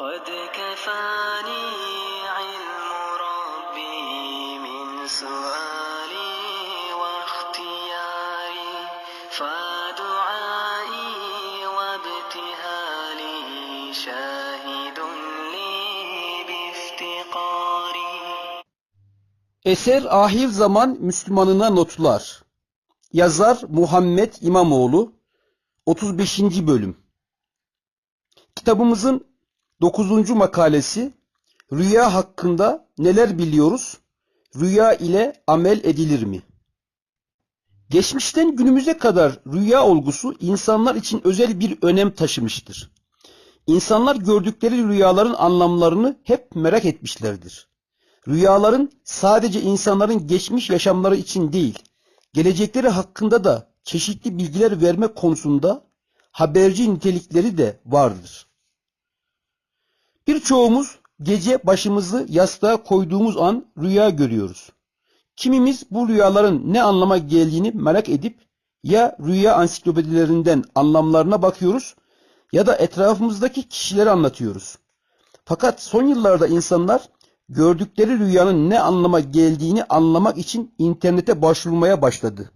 قد كفاني علم ربي من سؤالي واختياري فدعائي وابتهالي شاهد لي بافتقاري Eser Ahir Zaman Müslümanına Notlar Yazar Muhammed İmamoğlu 35. Bölüm Kitabımızın 9. makalesi Rüya hakkında neler biliyoruz? Rüya ile amel edilir mi? Geçmişten günümüze kadar rüya olgusu insanlar için özel bir önem taşımıştır. İnsanlar gördükleri rüyaların anlamlarını hep merak etmişlerdir. Rüyaların sadece insanların geçmiş yaşamları için değil, gelecekleri hakkında da çeşitli bilgiler verme konusunda haberci nitelikleri de vardır. Birçoğumuz gece başımızı yastığa koyduğumuz an rüya görüyoruz. Kimimiz bu rüyaların ne anlama geldiğini merak edip ya rüya ansiklopedilerinden anlamlarına bakıyoruz ya da etrafımızdaki kişilere anlatıyoruz. Fakat son yıllarda insanlar gördükleri rüyanın ne anlama geldiğini anlamak için internete başvurmaya başladı.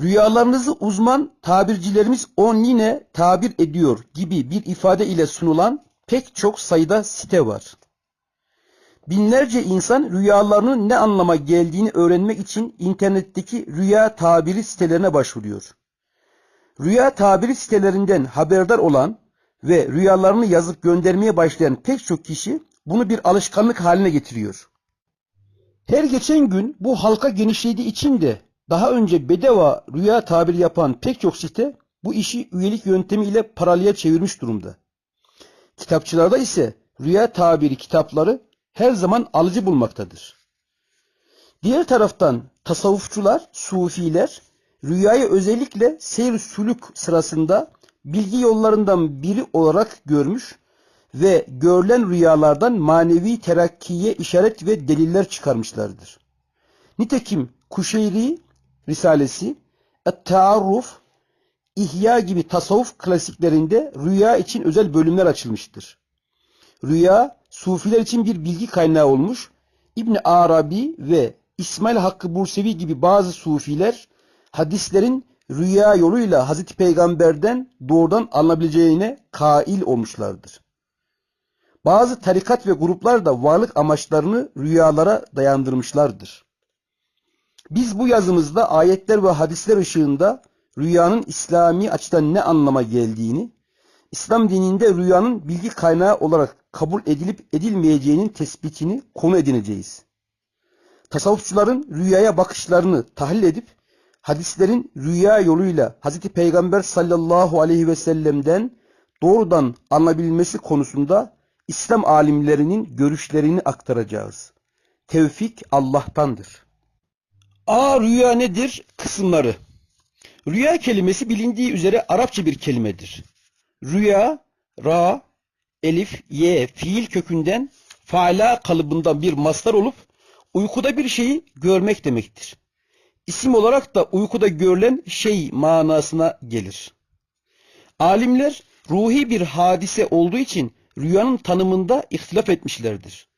Rüyalarınızı uzman tabircilerimiz online tabir ediyor gibi bir ifade ile sunulan pek çok sayıda site var. Binlerce insan rüyalarının ne anlama geldiğini öğrenmek için internetteki rüya tabiri sitelerine başvuruyor. Rüya tabiri sitelerinden haberdar olan ve rüyalarını yazıp göndermeye başlayan pek çok kişi bunu bir alışkanlık haline getiriyor. Her geçen gün bu halka genişlediği için de daha önce bedava rüya tabiri yapan pek çok site bu işi üyelik yöntemiyle paralıya çevirmiş durumda. Kitapçılarda ise rüya tabiri kitapları her zaman alıcı bulmaktadır. Diğer taraftan tasavvufçular, sufiler rüyayı özellikle seyir sülük sırasında bilgi yollarından biri olarak görmüş ve görülen rüyalardan manevi terakkiye işaret ve deliller çıkarmışlardır. Nitekim Kuşeyri Risalesi, Et-Taarruf, İhya gibi tasavvuf klasiklerinde rüya için özel bölümler açılmıştır. Rüya, sufiler için bir bilgi kaynağı olmuş, İbn Arabi ve İsmail Hakkı Bursevi gibi bazı sufiler hadislerin rüya yoluyla Hazreti Peygamber'den doğrudan alınabileceğine kail olmuşlardır. Bazı tarikat ve gruplar da varlık amaçlarını rüyalara dayandırmışlardır. Biz bu yazımızda ayetler ve hadisler ışığında rüyanın İslami açıdan ne anlama geldiğini, İslam dininde rüyanın bilgi kaynağı olarak kabul edilip edilmeyeceğinin tespitini konu edineceğiz. Tasavvufçuların rüyaya bakışlarını tahlil edip hadislerin rüya yoluyla Hz. Peygamber sallallahu aleyhi ve sellem'den doğrudan anlayabilmesi konusunda İslam alimlerinin görüşlerini aktaracağız. Tevfik Allah'tandır. A rüya nedir? Kısımları. Rüya kelimesi bilindiği üzere Arapça bir kelimedir. Rüya, ra, elif, ye, fiil kökünden faala kalıbından bir mastar olup uykuda bir şeyi görmek demektir. İsim olarak da uykuda görülen şey manasına gelir. Alimler ruhi bir hadise olduğu için rüyanın tanımında ihtilaf etmişlerdir.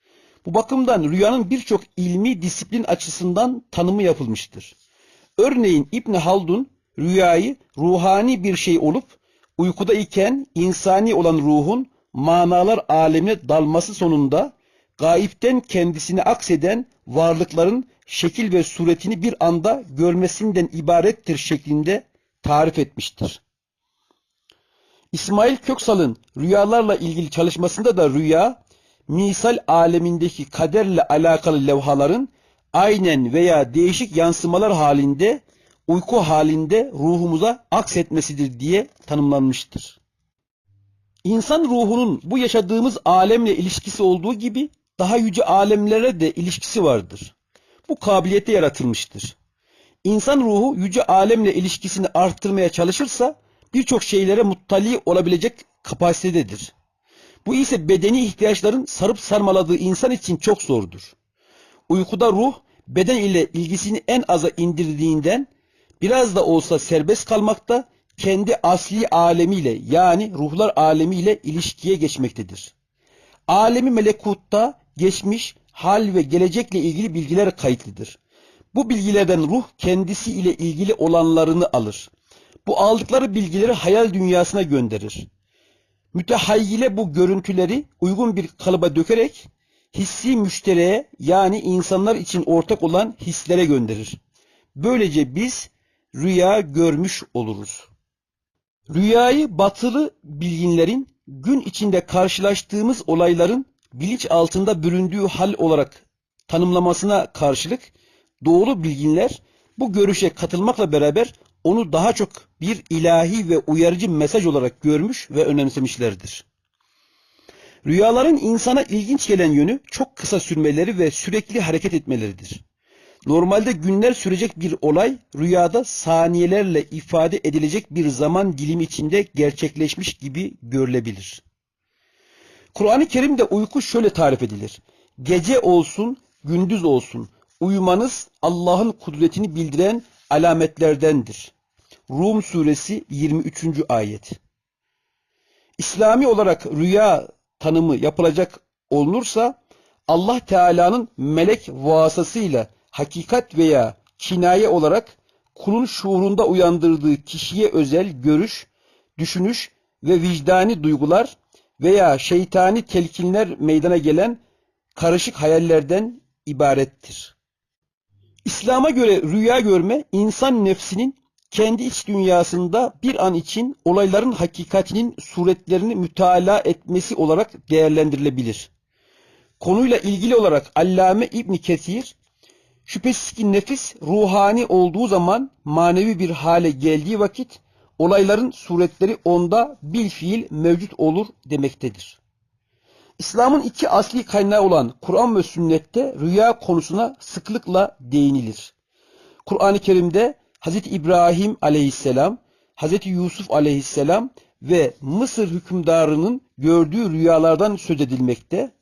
Bu bakımdan rüyanın birçok ilmi disiplin açısından tanımı yapılmıştır. Örneğin İbn Haldun rüyayı ruhani bir şey olup uykuda iken insani olan ruhun manalar alemine dalması sonunda gayipten kendisine akseden varlıkların şekil ve suretini bir anda görmesinden ibarettir şeklinde tarif etmiştir. İsmail Köksal'ın rüyalarla ilgili çalışmasında da rüya, misal alemindeki kaderle alakalı levhaların aynen veya değişik yansımalar halinde, uyku halinde ruhumuza aksetmesidir diye tanımlanmıştır. İnsan ruhunun bu yaşadığımız alemle ilişkisi olduğu gibi daha yüce alemlere de ilişkisi vardır. Bu kabiliyete yaratılmıştır. İnsan ruhu yüce alemle ilişkisini arttırmaya çalışırsa birçok şeylere muttali olabilecek kapasitededir. Bu ise bedeni ihtiyaçların sarıp sarmaladığı insan için çok zordur. Uykuda ruh beden ile ilgisini en aza indirdiğinden biraz da olsa serbest kalmakta kendi asli alemiyle yani ruhlar alemiyle ilişkiye geçmektedir. alemi melekutta geçmiş, hal ve gelecekle ilgili bilgiler kayıtlıdır. Bu bilgilerden ruh kendisi ile ilgili olanlarını alır. Bu aldıkları bilgileri hayal dünyasına gönderir. Mütehayyile bu görüntüleri uygun bir kalıba dökerek hissi müşteriye yani insanlar için ortak olan hislere gönderir. Böylece biz rüya görmüş oluruz. Rüyayı batılı bilginlerin gün içinde karşılaştığımız olayların bilinç altında büründüğü hal olarak tanımlamasına karşılık doğru bilginler bu görüşe katılmakla beraber onu daha çok bir ilahi ve uyarıcı mesaj olarak görmüş ve önemsemişlerdir. Rüyaların insana ilginç gelen yönü çok kısa sürmeleri ve sürekli hareket etmeleridir. Normalde günler sürecek bir olay rüyada saniyelerle ifade edilecek bir zaman dilimi içinde gerçekleşmiş gibi görülebilir. Kur'an-ı Kerim'de uyku şöyle tarif edilir. Gece olsun, gündüz olsun uyumanız Allah'ın kudretini bildiren alametlerdendir. Rum suresi 23. ayet. İslami olarak rüya tanımı yapılacak olunursa Allah Teala'nın melek vasıtasıyla hakikat veya kinaye olarak kulun şuurunda uyandırdığı kişiye özel görüş, düşünüş ve vicdani duygular veya şeytani telkinler meydana gelen karışık hayallerden ibarettir. İslam'a göre rüya görme insan nefsinin kendi iç dünyasında bir an için olayların hakikatinin suretlerini mütalaa etmesi olarak değerlendirilebilir. Konuyla ilgili olarak Allame İbn Kesir şüphesiz ki nefis ruhani olduğu zaman manevi bir hale geldiği vakit olayların suretleri onda bil fiil mevcut olur demektedir. İslam'ın iki asli kaynağı olan Kur'an ve sünnette rüya konusuna sıklıkla değinilir. Kur'an-ı Kerim'de Hz. İbrahim aleyhisselam, Hz. Yusuf aleyhisselam ve Mısır hükümdarının gördüğü rüyalardan söz edilmekte.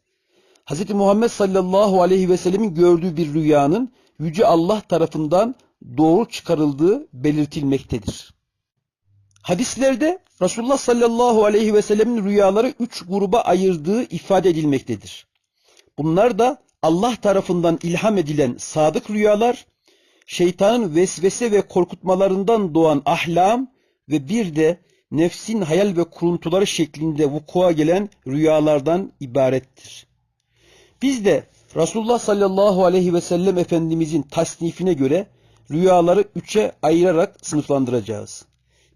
Hz. Muhammed sallallahu aleyhi ve sellemin gördüğü bir rüyanın Yüce Allah tarafından doğru çıkarıldığı belirtilmektedir. Hadislerde Resulullah sallallahu aleyhi ve sellemin rüyaları üç gruba ayırdığı ifade edilmektedir. Bunlar da Allah tarafından ilham edilen sadık rüyalar, şeytanın vesvese ve korkutmalarından doğan ahlam ve bir de nefsin hayal ve kuruntuları şeklinde vukua gelen rüyalardan ibarettir. Biz de Resulullah sallallahu aleyhi ve sellem Efendimizin tasnifine göre rüyaları üçe ayırarak sınıflandıracağız.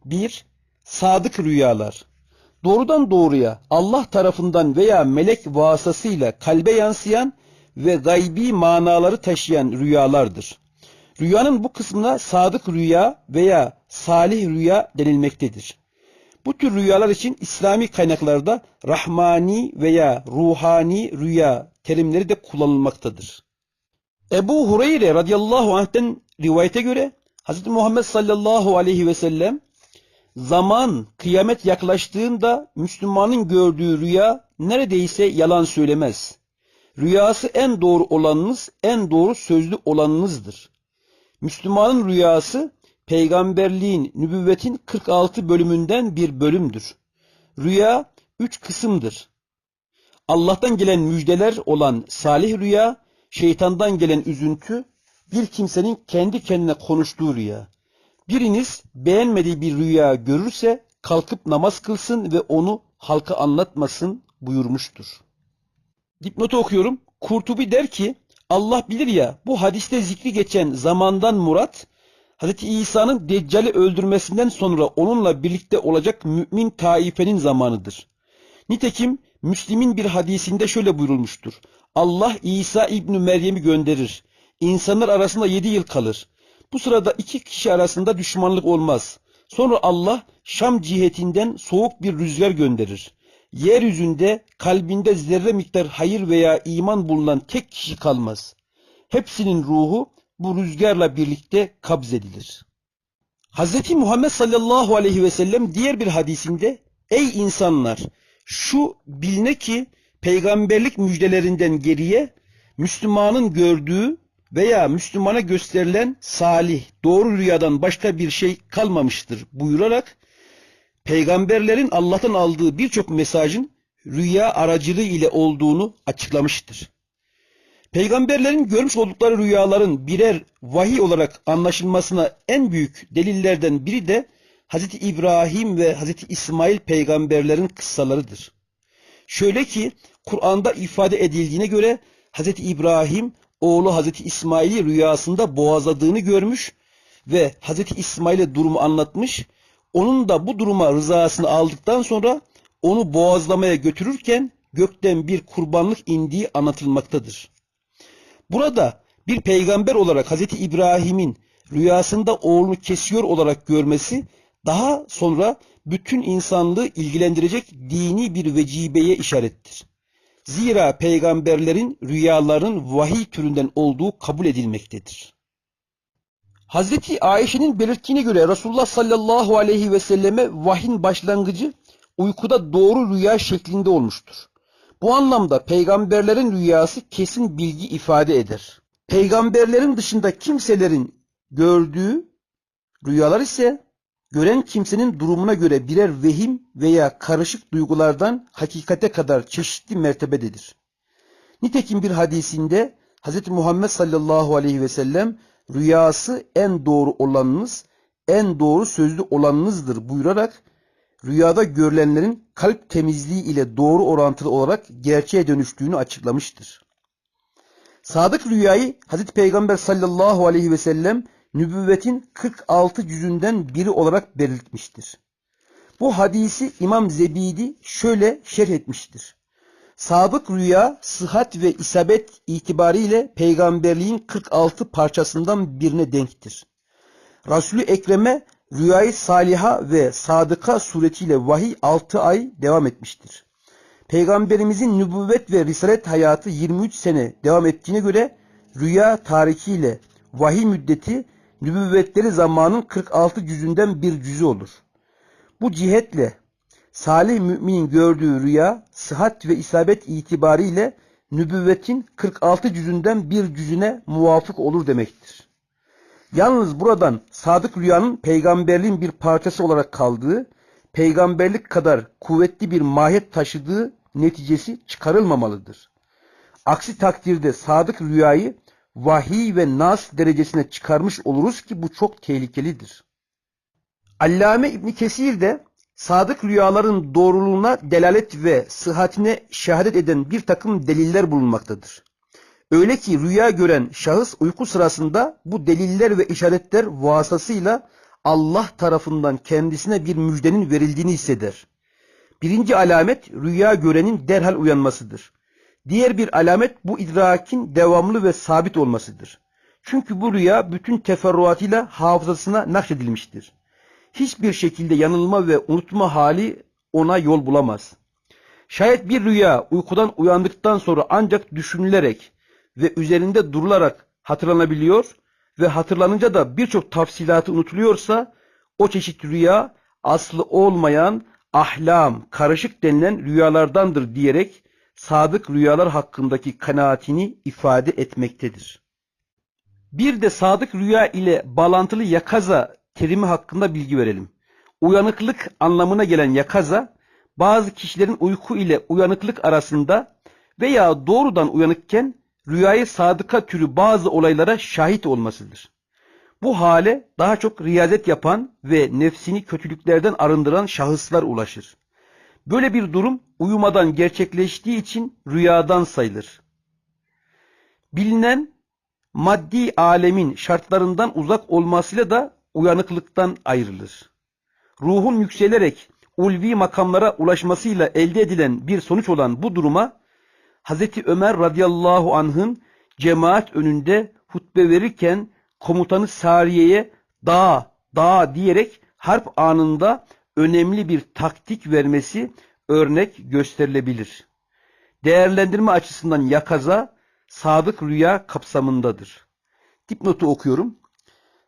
1. Sadık rüyalar. Doğrudan doğruya Allah tarafından veya melek vasıtasıyla kalbe yansıyan ve gaybi manaları taşıyan rüyalardır. Rüyanın bu kısmına sadık rüya veya salih rüya denilmektedir. Bu tür rüyalar için İslami kaynaklarda rahmani veya ruhani rüya terimleri de kullanılmaktadır. Ebu Hureyre radıyallahu anh'ten rivayete göre Hz. Muhammed sallallahu aleyhi ve sellem zaman kıyamet yaklaştığında Müslümanın gördüğü rüya neredeyse yalan söylemez. Rüyası en doğru olanınız, en doğru sözlü olanınızdır. Müslümanın rüyası peygamberliğin, nübüvvetin 46 bölümünden bir bölümdür. Rüya üç kısımdır. Allah'tan gelen müjdeler olan salih rüya, şeytandan gelen üzüntü, bir kimsenin kendi kendine konuştuğu rüya. Biriniz beğenmediği bir rüya görürse kalkıp namaz kılsın ve onu halka anlatmasın buyurmuştur. Dipnotu okuyorum. Kurtubi der ki Allah bilir ya bu hadiste zikri geçen zamandan murat Hz. İsa'nın Deccal'i öldürmesinden sonra onunla birlikte olacak mümin taifenin zamanıdır. Nitekim Müslim'in bir hadisinde şöyle buyurulmuştur. Allah İsa İbni Meryem'i gönderir. İnsanlar arasında yedi yıl kalır. Bu sırada iki kişi arasında düşmanlık olmaz. Sonra Allah Şam cihetinden soğuk bir rüzgar gönderir. Yeryüzünde kalbinde zerre miktar hayır veya iman bulunan tek kişi kalmaz. Hepsinin ruhu bu rüzgarla birlikte kabzedilir. Hz. Muhammed sallallahu aleyhi ve sellem diğer bir hadisinde Ey insanlar şu biline ki peygamberlik müjdelerinden geriye Müslümanın gördüğü veya Müslümana gösterilen salih, doğru rüyadan başka bir şey kalmamıştır buyurarak peygamberlerin Allah'tan aldığı birçok mesajın rüya aracılığı ile olduğunu açıklamıştır. Peygamberlerin görmüş oldukları rüyaların birer vahiy olarak anlaşılmasına en büyük delillerden biri de Hz. İbrahim ve Hz. İsmail peygamberlerin kıssalarıdır. Şöyle ki Kur'an'da ifade edildiğine göre Hz. İbrahim oğlu Hz. İsmail'i rüyasında boğazladığını görmüş ve Hz. İsmail'e durumu anlatmış. Onun da bu duruma rızasını aldıktan sonra onu boğazlamaya götürürken gökten bir kurbanlık indiği anlatılmaktadır. Burada bir peygamber olarak Hz. İbrahim'in rüyasında oğlunu kesiyor olarak görmesi daha sonra bütün insanlığı ilgilendirecek dini bir vecibeye işarettir. Zira peygamberlerin rüyaların vahiy türünden olduğu kabul edilmektedir. Hazreti Ayşe'nin belirttiğine göre Resulullah sallallahu aleyhi ve selleme vahyin başlangıcı uykuda doğru rüya şeklinde olmuştur. Bu anlamda peygamberlerin rüyası kesin bilgi ifade eder. Peygamberlerin dışında kimselerin gördüğü rüyalar ise gören kimsenin durumuna göre birer vehim veya karışık duygulardan hakikate kadar çeşitli mertebededir. Nitekim bir hadisinde Hz. Muhammed sallallahu aleyhi ve sellem rüyası en doğru olanınız, en doğru sözlü olanınızdır buyurarak rüyada görülenlerin kalp temizliği ile doğru orantılı olarak gerçeğe dönüştüğünü açıklamıştır. Sadık rüyayı Hz. Peygamber sallallahu aleyhi ve sellem nübüvvetin 46 yüzünden biri olarak belirtmiştir. Bu hadisi İmam Zebidi şöyle şerh etmiştir. Sadık rüya, sıhhat ve isabet itibariyle peygamberliğin 46 parçasından birine denktir. Resulü Ekrem'e rüyayı saliha ve sadıka suretiyle vahiy 6 ay devam etmiştir. Peygamberimizin nübüvvet ve risalet hayatı 23 sene devam ettiğine göre rüya tarihiyle vahiy müddeti nübüvvetleri zamanın 46 cüzünden bir cüzü olur. Bu cihetle salih müminin gördüğü rüya sıhhat ve isabet itibariyle nübüvvetin 46 cüzünden bir cüzüne muvafık olur demektir. Yalnız buradan sadık rüyanın peygamberliğin bir parçası olarak kaldığı, peygamberlik kadar kuvvetli bir mahiyet taşıdığı neticesi çıkarılmamalıdır. Aksi takdirde sadık rüyayı vahiy ve nas derecesine çıkarmış oluruz ki bu çok tehlikelidir. Allame İbni Kesir de sadık rüyaların doğruluğuna delalet ve sıhhatine şehadet eden bir takım deliller bulunmaktadır. Öyle ki rüya gören şahıs uyku sırasında bu deliller ve işaretler vasıtasıyla Allah tarafından kendisine bir müjdenin verildiğini hisseder. Birinci alamet rüya görenin derhal uyanmasıdır. Diğer bir alamet bu idrakin devamlı ve sabit olmasıdır. Çünkü bu rüya bütün teferruatıyla hafızasına nakşedilmiştir. Hiçbir şekilde yanılma ve unutma hali ona yol bulamaz. Şayet bir rüya uykudan uyandıktan sonra ancak düşünülerek ve üzerinde durularak hatırlanabiliyor ve hatırlanınca da birçok tafsilatı unutuluyorsa o çeşit rüya aslı olmayan ahlam, karışık denilen rüyalardandır diyerek sadık rüyalar hakkındaki kanaatini ifade etmektedir. Bir de sadık rüya ile bağlantılı yakaza terimi hakkında bilgi verelim. Uyanıklık anlamına gelen yakaza, bazı kişilerin uyku ile uyanıklık arasında veya doğrudan uyanıkken rüyayı sadıka türü bazı olaylara şahit olmasıdır. Bu hale daha çok riyazet yapan ve nefsini kötülüklerden arındıran şahıslar ulaşır. Böyle bir durum uyumadan gerçekleştiği için rüyadan sayılır. Bilinen maddi alemin şartlarından uzak olmasıyla da uyanıklıktan ayrılır. Ruhun yükselerek ulvi makamlara ulaşmasıyla elde edilen bir sonuç olan bu duruma Hz. Ömer radıyallahu anh'ın cemaat önünde hutbe verirken komutanı Sariye'ye dağ, dağ diyerek harp anında önemli bir taktik vermesi örnek gösterilebilir. Değerlendirme açısından yakaza sadık rüya kapsamındadır. Dipnotu okuyorum.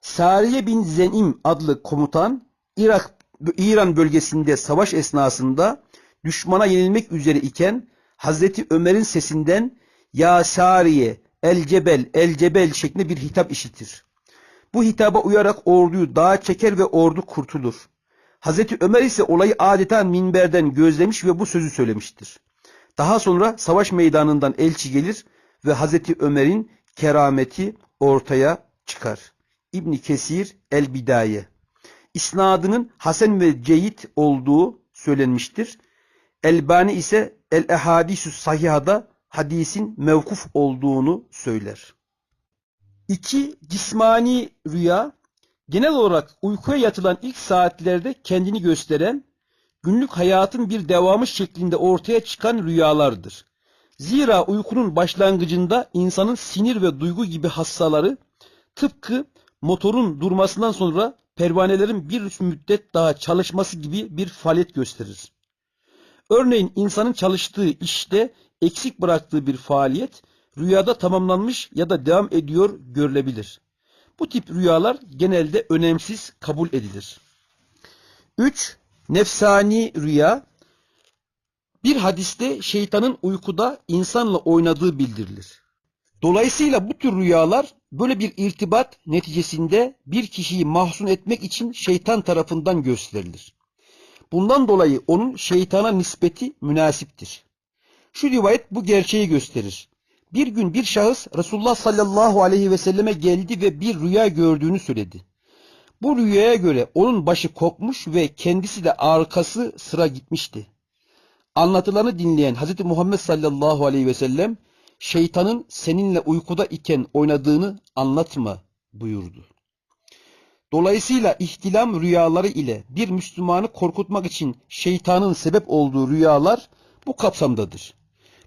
Sariye bin Zenim adlı komutan Irak, İran bölgesinde savaş esnasında düşmana yenilmek üzere iken Hazreti Ömer'in sesinden Ya Sariye El Cebel El Cebel şeklinde bir hitap işitir. Bu hitaba uyarak orduyu dağa çeker ve ordu kurtulur. Hazreti Ömer ise olayı adeta minberden gözlemiş ve bu sözü söylemiştir. Daha sonra savaş meydanından elçi gelir ve Hazreti Ömer'in kerameti ortaya çıkar. İbn Kesir El Bidaye. İsnadının Hasan ve Ceyit olduğu söylenmiştir. Elbani ise El Ehadisü Sahiha'da hadisin mevkuf olduğunu söyler. İki cismani rüya genel olarak uykuya yatılan ilk saatlerde kendini gösteren, günlük hayatın bir devamı şeklinde ortaya çıkan rüyalardır. Zira uykunun başlangıcında insanın sinir ve duygu gibi hassaları tıpkı motorun durmasından sonra pervanelerin bir müddet daha çalışması gibi bir faaliyet gösterir. Örneğin insanın çalıştığı işte eksik bıraktığı bir faaliyet rüyada tamamlanmış ya da devam ediyor görülebilir. Bu tip rüyalar genelde önemsiz kabul edilir. 3. Nefsani rüya Bir hadiste şeytanın uykuda insanla oynadığı bildirilir. Dolayısıyla bu tür rüyalar böyle bir irtibat neticesinde bir kişiyi mahzun etmek için şeytan tarafından gösterilir. Bundan dolayı onun şeytana nispeti münasiptir. Şu rivayet bu gerçeği gösterir. Bir gün bir şahıs Resulullah sallallahu aleyhi ve selleme geldi ve bir rüya gördüğünü söyledi. Bu rüyaya göre onun başı kokmuş ve kendisi de arkası sıra gitmişti. Anlatılanı dinleyen Hz. Muhammed sallallahu aleyhi ve sellem şeytanın seninle uykuda iken oynadığını anlatma buyurdu. Dolayısıyla ihtilam rüyaları ile bir Müslümanı korkutmak için şeytanın sebep olduğu rüyalar bu kapsamdadır.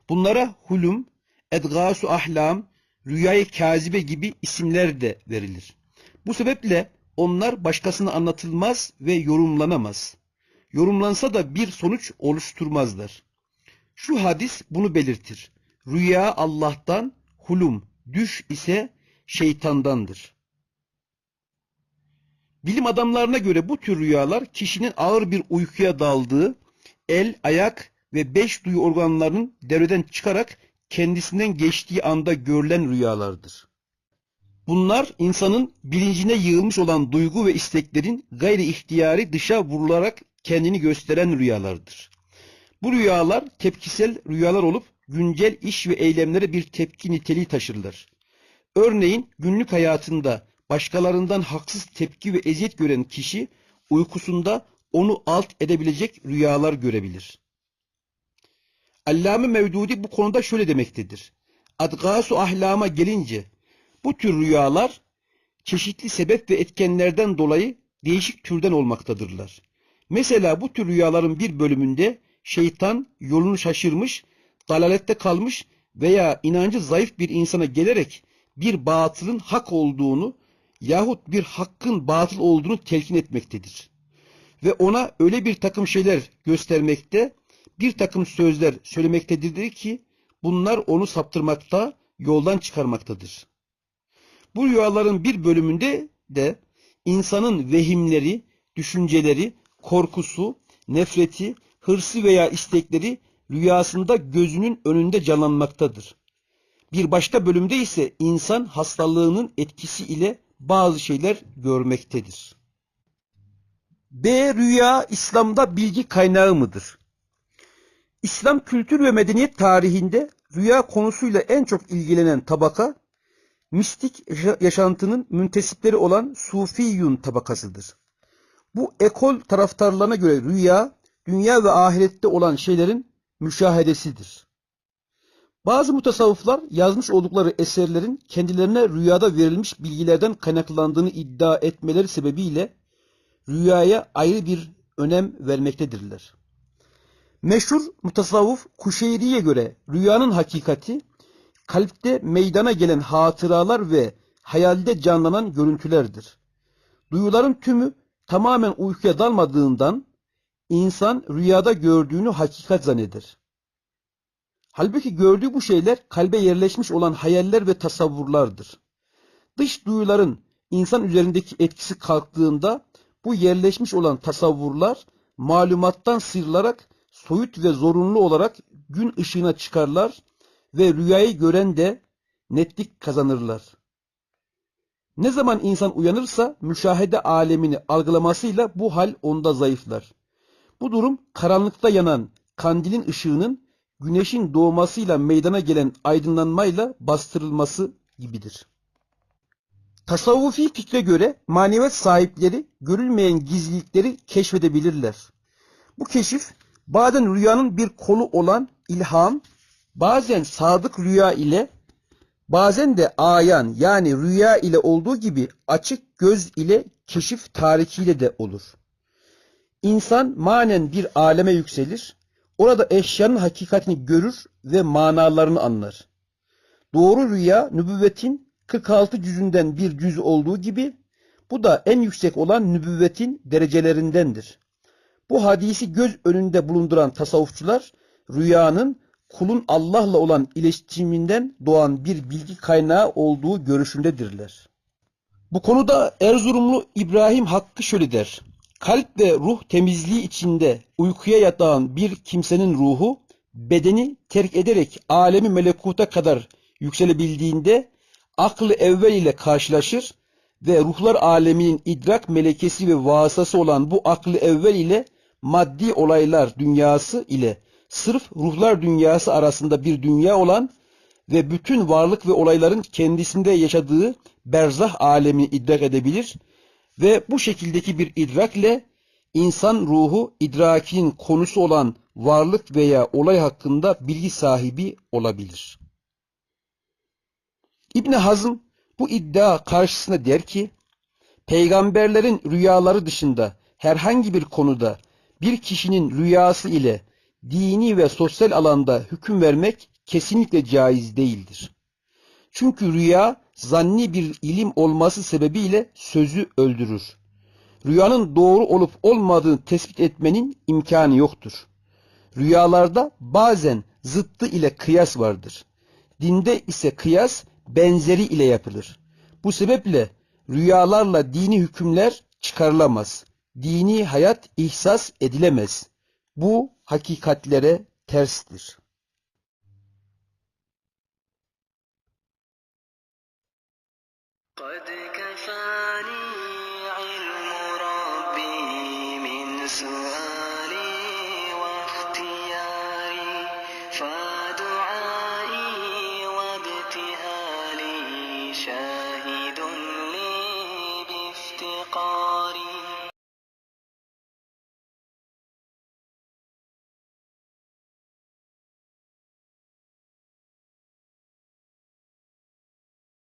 Bunlara hulum, edgasu ahlam, rüyayı kazibe gibi isimler de verilir. Bu sebeple onlar başkasına anlatılmaz ve yorumlanamaz. Yorumlansa da bir sonuç oluşturmazlar. Şu hadis bunu belirtir. Rüya Allah'tan, hulum, düş ise şeytandandır. Bilim adamlarına göre bu tür rüyalar kişinin ağır bir uykuya daldığı, el, ayak ve beş duyu organlarının devreden çıkarak kendisinden geçtiği anda görülen rüyalardır. Bunlar insanın bilincine yığılmış olan duygu ve isteklerin gayri ihtiyari dışa vurularak kendini gösteren rüyalardır. Bu rüyalar tepkisel rüyalar olup güncel iş ve eylemlere bir tepki niteliği taşırlar. Örneğin günlük hayatında başkalarından haksız tepki ve eziyet gören kişi uykusunda onu alt edebilecek rüyalar görebilir. Allame Mevdudi bu konuda şöyle demektedir. Adgasu ahlama gelince bu tür rüyalar çeşitli sebep ve etkenlerden dolayı değişik türden olmaktadırlar. Mesela bu tür rüyaların bir bölümünde şeytan yolunu şaşırmış, dalalette kalmış veya inancı zayıf bir insana gelerek bir batılın hak olduğunu yahut bir hakkın batıl olduğunu telkin etmektedir. Ve ona öyle bir takım şeyler göstermekte, bir takım sözler söylemektedir ki bunlar onu saptırmakta, yoldan çıkarmaktadır. Bu rüyaların bir bölümünde de insanın vehimleri, düşünceleri, korkusu, nefreti, hırsı veya istekleri rüyasında gözünün önünde canlanmaktadır. Bir başka bölümde ise insan hastalığının etkisi ile bazı şeyler görmektedir. B. Rüya İslam'da bilgi kaynağı mıdır? İslam kültür ve medeniyet tarihinde rüya konusuyla en çok ilgilenen tabaka, mistik yaşantının müntesipleri olan Sufiyun tabakasıdır. Bu ekol taraftarlarına göre rüya, dünya ve ahirette olan şeylerin müşahedesidir. Bazı mutasavvıflar yazmış oldukları eserlerin kendilerine rüyada verilmiş bilgilerden kaynaklandığını iddia etmeleri sebebiyle rüyaya ayrı bir önem vermektedirler. Meşhur mutasavvıf Kuşeyri'ye göre rüyanın hakikati kalpte meydana gelen hatıralar ve hayalde canlanan görüntülerdir. Duyuların tümü tamamen uykuya dalmadığından insan rüyada gördüğünü hakikat zanneder. Halbuki gördüğü bu şeyler kalbe yerleşmiş olan hayaller ve tasavvurlardır. Dış duyuların insan üzerindeki etkisi kalktığında bu yerleşmiş olan tasavvurlar malumattan sıyrılarak soyut ve zorunlu olarak gün ışığına çıkarlar ve rüyayı gören de netlik kazanırlar. Ne zaman insan uyanırsa müşahede alemini algılamasıyla bu hal onda zayıflar. Bu durum karanlıkta yanan kandilin ışığının güneşin doğmasıyla meydana gelen aydınlanmayla bastırılması gibidir. Tasavvufi fikre göre maneviyat sahipleri görülmeyen gizlilikleri keşfedebilirler. Bu keşif bazen rüyanın bir kolu olan ilham, bazen sadık rüya ile, bazen de ayan yani rüya ile olduğu gibi açık göz ile keşif tarikiyle de olur. İnsan manen bir aleme yükselir, orada eşyanın hakikatini görür ve manalarını anlar. Doğru rüya nübüvvetin 46 cüzünden bir cüz olduğu gibi bu da en yüksek olan nübüvvetin derecelerindendir. Bu hadisi göz önünde bulunduran tasavvufçular rüyanın kulun Allah'la olan iletişiminden doğan bir bilgi kaynağı olduğu görüşündedirler. Bu konuda Erzurumlu İbrahim Hakkı şöyle der. Kalp ve ruh temizliği içinde uykuya yatan bir kimsenin ruhu bedeni terk ederek alemi melekuta kadar yükselebildiğinde aklı evvel ile karşılaşır ve ruhlar aleminin idrak melekesi ve vasıtası olan bu aklı evvel ile maddi olaylar dünyası ile sırf ruhlar dünyası arasında bir dünya olan ve bütün varlık ve olayların kendisinde yaşadığı berzah alemini idrak edebilir ve bu şekildeki bir idrakle insan ruhu idrakinin konusu olan varlık veya olay hakkında bilgi sahibi olabilir. İbn Hazm bu iddia karşısında der ki, peygamberlerin rüyaları dışında herhangi bir konuda bir kişinin rüyası ile dini ve sosyal alanda hüküm vermek kesinlikle caiz değildir. Çünkü rüya zanni bir ilim olması sebebiyle sözü öldürür. Rüyanın doğru olup olmadığını tespit etmenin imkanı yoktur. Rüyalarda bazen zıttı ile kıyas vardır. Dinde ise kıyas benzeri ile yapılır. Bu sebeple rüyalarla dini hükümler çıkarılamaz. Dini hayat ihsas edilemez. Bu hakikatlere terstir. قد